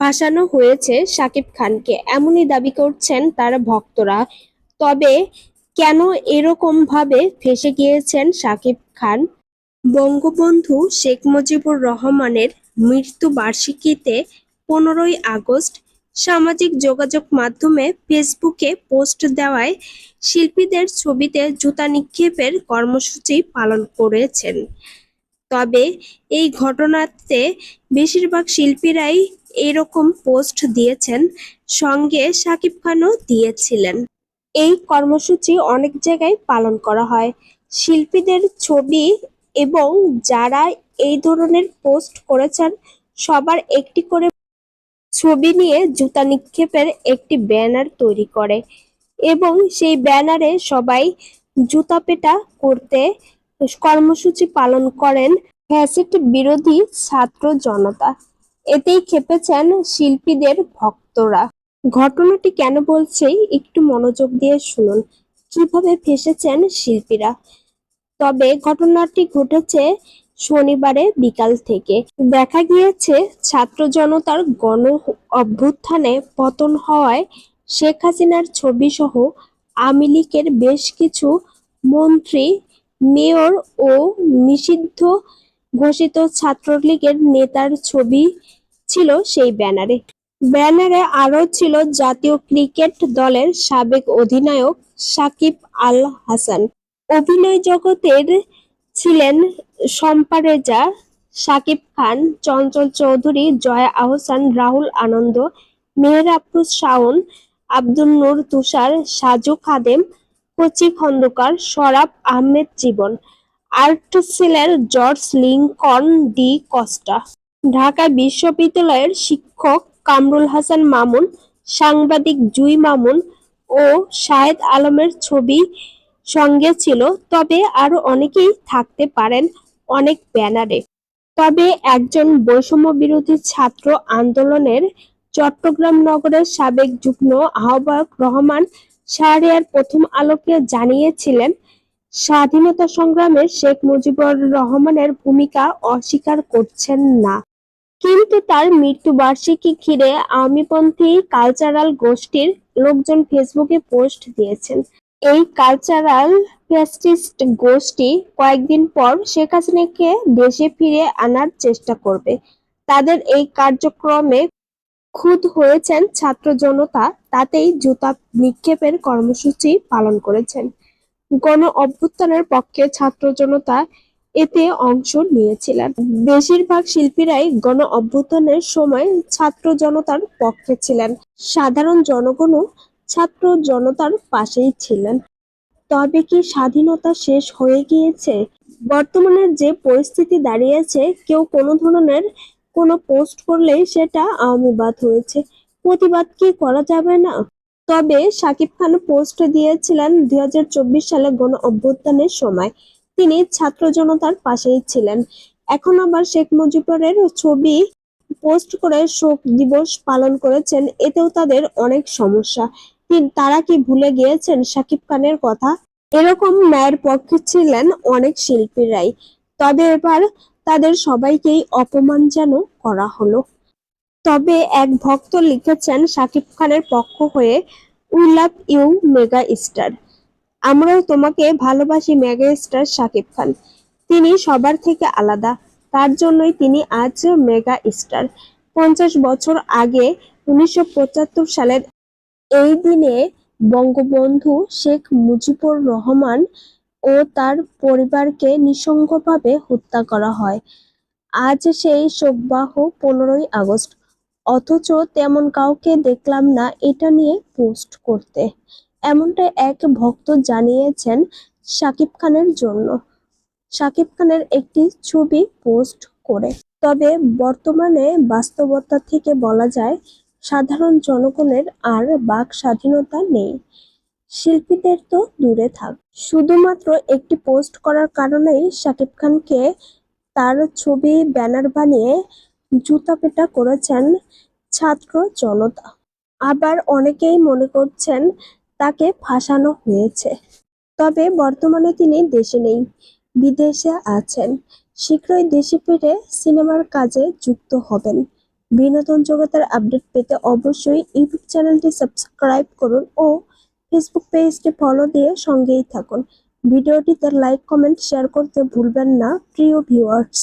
ফাঁসানো হয়েছে শাকিব খানকে। এমনই দাবি করছেন তার ভক্তরা। তবে কেন এরকম ভাবে ফেঁসে গিয়েছেন শাকিব খান? বঙ্গবন্ধু শেখ মুজিবুর রহমানের মৃত্যু বার্ষিকীতে পনেরোই আগস্ট সামাজিক যোগাযোগ মাধ্যমে ফেসবুকে পোস্ট দেওয়ায় শিল্পীদের ছবিতে জুতা নিক্ষেপের কর্মসূচি পালন করেছেন। তবে এই ঘটনাতে বেশিরভাগ শিল্পীরাই এরকম পোস্ট দিয়েছেন, সঙ্গে শাকিব খানও দিয়েছিলেন। এই কর্মসূচি অনেক জায়গায় পালন করা হয়। শিল্পীদের ছবি এবং যারা এই ধরনের পোস্ট করেছেন, সবার একটি করে ছবি নিয়ে জুতা নিক্ষেপের একটি ব্যানার তৈরি করে এবং সেই ব্যানারে সবাই জুতা পেটা করতে কর্মসূচি পালন করেন। ফ্যাসিস্ট বিরোধী ছাত্র জনতা। এতেই খেপেছেন শিল্পীদের ভক্তরা। ঘটনাটি কেন বলছে, একটু মনোযোগ দিয়ে শুনুন। কীভাবে ফেসেছেন শিল্পীরা? তবে ঘটনাটি ঘটেছে শনিবারে বিকাল থেকে। দেখা গিয়েছে, ছাত্র জনতার গণ অভ্যুত্থানে পতন হওয়ায় শেখ হাসিনার ছবি সহ আওয়ামী লীগের বেশ কিছু মন্ত্রী, মেয়র ও নিষিদ্ধ ঘোষিত ছাত্রলীগের নেতার ছবি ছিল সেই ব্যানারে। ব্যানারে আরও ছিল জাতীয় ক্রিকেট দলের সাবেক অধিনায়ক সাকিব আল হাসান। অভিনয় জগতের ছিলেন শম্পা রেজা শাকিব খান, চঞ্চল চৌধুরী, জয়া আহসান, রাহুল আনন্দ মেহের আফরোজ শাওন, আব্দুল নূর তুষার, সাজু খাদেম, কচি খন্দকার, সরাব আহমেদ জীবন। আর্ট সেলের জর্জ লিংকন ডি কস্টা। ঢাকা বিশ্ববিদ্যালয়ের শিক্ষক কামরুল হাসান মামুন, সাংবাদিক জুই মামুন ও শাহেদ আলমের ছবি সঙ্গে ছিল। তবে আরও অনেকেই থাকতে পারেন অনেক ব্যানারে। তবে একজন বৈষম্য বিরোধী ছাত্র আন্দোলনের চট্টগ্রাম নগরের সাবেক যুগ্ম আহ্বায়ক রহমান শাহরিয়ার প্রথম আলোকে জানিয়েছিলেন, স্বাধীনতা সংগ্রামে শেখ মুজিবুর রহমানের ভূমিকা অস্বীকার করছেন না। কিন্তু তার মৃত্যুবার্ষিকী ঘিরে আওয়ামীপন্থী কালচারাল গোষ্ঠীর লোকজন ফেসবুকে পোস্ট দিয়েছেন। এই কালচারাল ফ্যাসিস্ট গোষ্ঠী কয়েকদিন পর শেখ হাসিনাকে দেশে ফিরে আনার চেষ্টা করবে। তাদের এই কার্যক্রমে খুদ হয়েছেন ছাত্র জনতা, তাতেই জুতা নিক্ষেপের কর্মসূচি পালন করেছেন। গণ অভ্যুত্থানের পক্ষে ছাত্র জনতা এতে অংশ নিয়েছিলেন। বেশিরভাগ শিল্পীরাই গণ অভ্যুত্থানের সময় ছাত্র জনতার পক্ষে ছিলেন। সাধারণ জনগণও ছাত্র জনতার পাশেই ছিলেন। তবে কি স্বাধীনতা শেষ হয়ে গিয়েছে? বর্তমানে যে পরিস্থিতি দাঁড়িয়েছে, কেউ কোনো ধরনের কোনো পোস্ট করলেই সেটা আওয়ামীবাদ হয়েছে। প্রতিবাদ কি করা যাবে না? তবে শাকিব খান পোস্ট দিয়েছিলেন দুই হাজার চব্বিশ সালে গণ অভ্যুত্থানের সময়। তিনি ছাত্র জনতার পাশেই ছিলেন। এখন আবার শেখ মুজিবুরের ছবি পোস্ট করে শোক দিবস পালন করেছেন, এতেও তাদের অনেক সমস্যা। তারা কি ভুলে গিয়েছেন শাকিব খানের কথা? এরকম ন্যায়ের পক্ষে ছিলেন অনেক শিল্পীরাই। তবে এবার তাদের সবাইকেই অপমান যেন করা হলো। তবে এক ভক্ত লিখেছেন, শাকিব খানের পক্ষ হয়ে we love you, mega star. আমরাও তোমাকে ভালোবাসি মেগা স্টার শাকিব খান। তিনি সবার থেকে আলাদা। তার জন্যই তিনি আজ মেগা স্টার পঞ্চাশ বছর আগে উনিশশো পঁচাত্তর সালের এই দিনে বঙ্গবন্ধু শেখ মুজিবুর রহমান ও তার পরিবারকে নৃশংসভাবে হত্যা করা হয়। আজ সেই শোকবাহ পনেরোই আগস্ট। অথচ তেমন কাউকে দেখলাম না এটা নিয়ে পোস্ট করতে। এমনটা এক ভক্ত জানিয়েছেন শাকিব খানের জন্য। শাকিব খানের একটি ছবি পোস্ট করে। তবে বর্তমানে বাস্তবতা থেকে বলা যায়, সাধারণ জনগণের আর বাক স্বাধীনতা নেই। শিল্পীদের তো দূরে থাক। শুধুমাত্র একটি পোস্ট করার কারণেই শাকিব খানকে তার ছবি, ব্যানার বানিয়ে জুতাপেটা করেছেন ছাত্র জনতা। আবার অনেকেই মনে করছেন তাকে ফাঁসানো হয়েছে। তবে বর্তমানে তিনি দেশে নেই, বিদেশে আছেন। শীঘ্রই দেশে ফিরে সিনেমার কাজে যুক্ত হবেন। বিনোদন জগতের আপডেট পেতে অবশ্যই ইউটিউব চ্যানেলটি সাবস্ক্রাইব করুন ও ফেসবুক পেজটি ফলো দিয়ে সঙ্গেই থাকুন। ভিডিওটিতে লাইক, কমেন্ট, শেয়ার করতে ভুলবেন না, প্রিয় ভিউয়ার্স।